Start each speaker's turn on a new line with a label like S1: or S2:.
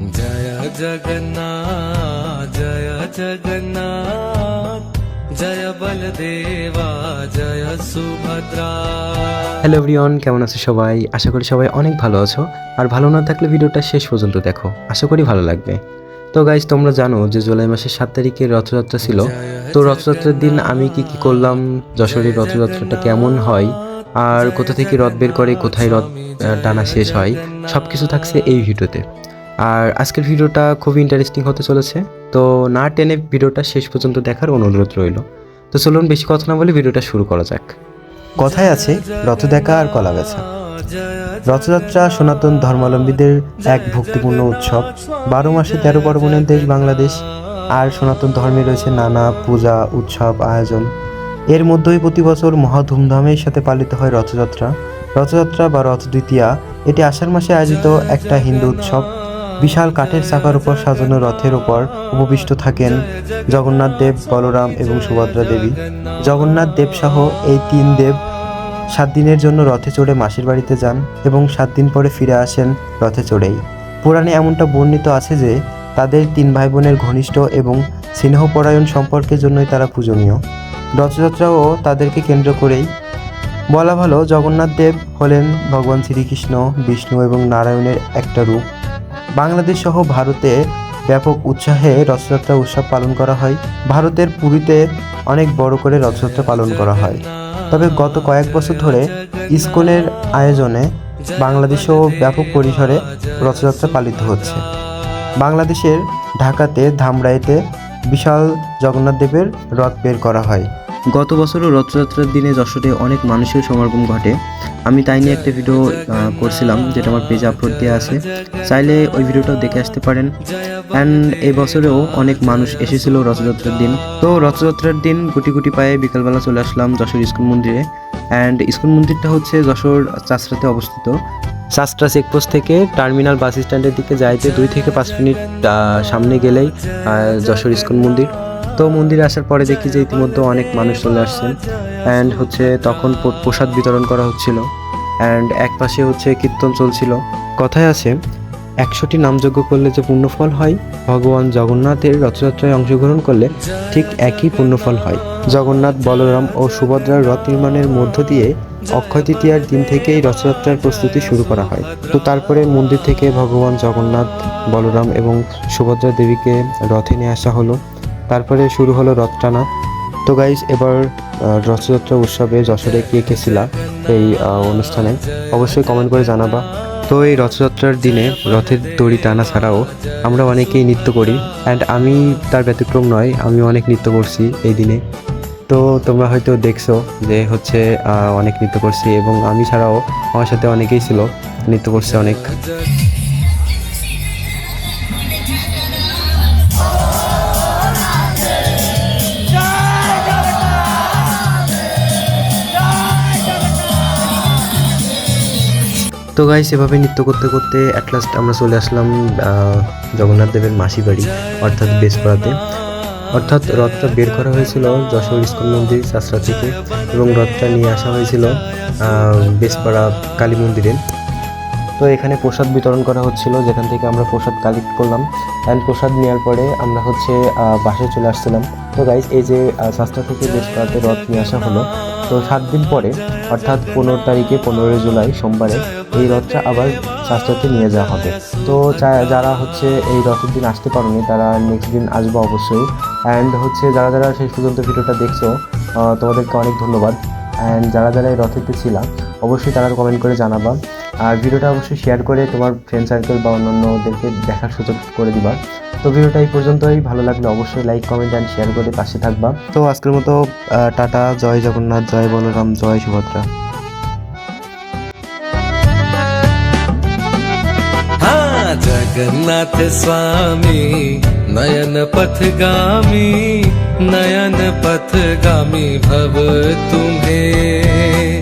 S1: জয় জগন্নাথ জয় জগন্নাথ জয় বলদেবা জয় সুভদ্রা
S2: হ্যালো এভরিওয়ান কেমন আছো সবাই? আশা করি সবাই অনেক ভালো আছো। আর ভালো না থাকলে ভিডিওটা শেষ পর্যন্ত দেখো। আশা করি ভালো লাগবে। তো গাইজ তোমরা জানো যে জুলাই মাসের সাত তারিখে রথযাত্রা ছিল। তো রথযাত্রার দিন আমি কি কি করলাম, যশোরের রথযাত্রাটা কেমন হয়, আর কোথা থেকে রথ বের করে, কোথায় রথ টানা শেষ হয় সব কিছু থাকছে এই ভিডিওতে। আর আজকের ভিডিওটা খুবই ইন্টারেস্টিং হতে চলেছে। তো না টেনে ভিডিওটা শেষ পর্যন্ত দেখার অনুরোধ রইল। তো চলুন বেশি কথা না বলে ভিডিওটা শুরু করা যাক। কথায় আছে রথ দেখা আর কলা বেচা রথযাত্রা সনাতন ধর্মাবলম্বীদের এক ভক্তিপূর্ণ উৎসব। বারো মাসে তেরো পার্বণের দেশ বাংলাদেশ। আর সনাতন ধর্মে রয়েছে নানা পূজা, উৎসব, আয়োজন। এর মধ্যেই প্রতি বছর মহা ধুমধামের সাথে পালিত হয় রথযাত্রা। রথযাত্রা বা রথ দ্বিতীয়া এটি আষাঢ় মাসে আয়োজিত একটা হিন্দু উৎসব। বিশাল কাঠের চাকার উপর সাজানো রথের উপর উপবিষ্ট থাকেন জগন্নাথ দেব, বলরাম এবং সুভদ্রা দেবী। জগন্নাথ দেব সহ এই তিন দেব সাত দিনের জন্য রথে চড়ে মাসির বাড়িতে যান এবং সাত দিন পরে ফিরে আসেন রথে চড়েই। পুরাণে এমনটা বর্ণিত আছে যে, তাদের তিন ভাই বোনের ঘনিষ্ঠ এবং স্নেহপরায়ণ সম্পর্কের জন্যই তারা পূজনীয়। রথযাত্রাও তাদেরকে কেন্দ্র করেই। বলা ভালো, জগন্নাথ দেব হলেন ভগবান শ্রীকৃষ্ণ, বিষ্ণু এবং নারায়ণের একটা রূপ। বাংলাদেশ সহ ভারতে ব্যাপক উৎসাহে রথযাত্রা উৎসব পালন করা হয়। ভারতের পুরীতে অনেক বড় করে রথযাত্রা পালন করা হয়। তবে গত কয়েক বছর ধরে ইসকনের আয়োজনে বাংলাদেশেও ব্যাপক পরিসরে রথযাত্রা পালিত হচ্ছে। বাংলাদেশের ঢাকাতে, ধামরাইতে বিশাল জগন্নাথ দেবের রথ বের করা হয়। গত বছরও রথযাত্রার দিনে যশোরে অনেক মানুষের সমাগম ঘটে। আমি তাই নিয়ে একটা ভিডিও করছিলাম, যেটা আমার পেজে আপলোড দেওয়া আছে। চাইলে ওই ভিডিওটাও দেখে আসতে পারেন। অ্যান্ড এই বছরেও অনেক মানুষ এসেছিল রথযাত্রার দিন। তো রথযাত্রার দিন গুটি গুটি পায়ে বিকালবেলা চলে আসলাম যশোর ইস্কন মন্দিরে। অ্যান্ড ইস্কন মন্দিরটা হচ্ছে যশোর চাষরাতে অবস্থিত। চাষরা চেকপোস্ট থেকে টার্মিনাল বাস স্ট্যান্ডের দিকে যাইতে দুই থেকে পাঁচ মিনিট সামনে গেলেই যশোর ইস্কন মন্দির। তো মন্দিরে আসার পরে দেখি যে ইতিমধ্যে অনেক মানুষ চলে আসছেন। অ্যান্ড হচ্ছে তখন প্রসাদ বিতরণ করা হচ্ছিল। অ্যান্ড এক পাশে হচ্ছে কীর্তন চলছিল। কথায় আছে, একশোটি নামযজ্ঞ করলে যে পুণ্যফল হয়, ভগবান জগন্নাথের রথযাত্রায় অংশগ্রহণ করলে ঠিক একই পুণ্যফল হয়। জগন্নাথ, বলরাম ও সুভদ্রার রথ নির্মাণের মধ্য দিয়ে অক্ষয় তৃতীয়ার দিন থেকেই রথযাত্রার প্রস্তুতি শুরু করা হয়। তো তারপরে মন্দির থেকে ভগবান জগন্নাথ, বলরাম এবং সুভদ্রা দেবীকে রথে নিয়ে আসা হলো। তারপরে শুরু হলো রথ টানা তো গাইজ এবার রথযাত্রা উৎসবে যশোরে কে কে ছিলা এই অনুষ্ঠানে অবশ্যই কমেন্ট করে জানাবা। তো এই রথযাত্রার দিনে রথের দড়ি টানা ছাড়াও আমরা অনেকেই নৃত্য করি। অ্যান্ড আমি তার ব্যতিক্রম নয়, আমি অনেক নৃত্য করছি এই দিনে। তো তোমরা হয়তো দেখছ যে হচ্ছে অনেক নৃত্য করছি এবং আমি ছাড়াও আমার সাথে অনেকেই ছিল, নৃত্য করছে অনেক। তো গাইস এভাবে নৃত্য করতে করতে অ্যাট লাস্ট আমরা চলে আসলাম জগন্নাথ দেবের মাসি বাড়ি, অর্থাৎ বেসপাড়াতে। অর্থাৎ রথটা বের করা হয়েছিল যশোর ইস্কন মন্দির চাষরা থেকে এবং রথটা নিয়ে আসা হয়েছিল বেসপাড়া কালী মন্দিরে। তো এখানে প্রসাদ বিতরণ করা হচ্ছিল, যেখান থেকে আমরা প্রসাদ কালেক্ট করলাম। অ্যান্ড প্রসাদ নেওয়ার পরে আমরা হচ্ছে বাসে চলে আসছিলাম। তো গাইজ এই যে শাস্ত্রা থেকে বেশ কয়েকটা রথ নিয়ে আসা হলো, তো সাত দিন পরে, অর্থাৎ পনেরো তারিখে, পনেরোই জুলাই সোমবারে, এই রথটা আবার শাস্ত্রাতে নিয়ে যাওয়া হবে। তো যারা হচ্ছে এই রথের দিন আসতে পারেনি, তারা নেক্সট দিন আসবে অবশ্যই। অ্যান্ড হচ্ছে যারা যারা শেষ পর্যন্ত ভিডিওটা দেখছ তোমাদেরকে অনেক ধন্যবাদ। অ্যান্ড যারা যারা এই রথেতে ছিলাম অবশ্যই তারা কমেন্ট করে জানাবা। আর ভিডিওটা অবশ্যই শেয়ার করে তোমার ফ্রেন্ড সার্কেল বা অন্যান্যদেরকে দেখার সুযোগ করে দিবা তো ভিডিওটা এই পর্যন্তই ভালো লাগলে অবশ্যই লাইক কমেন্ট অ্যান্ড শেয়ার করে পাশে থাকবা তো আজকের মতো আহ, টাটা জয় জগন্নাথ জয় বলরাম জয় সুভদ্রা
S1: हा जगन्नाथ स्वामी नयन पथगामी नयन पथगामी भव तुम्हें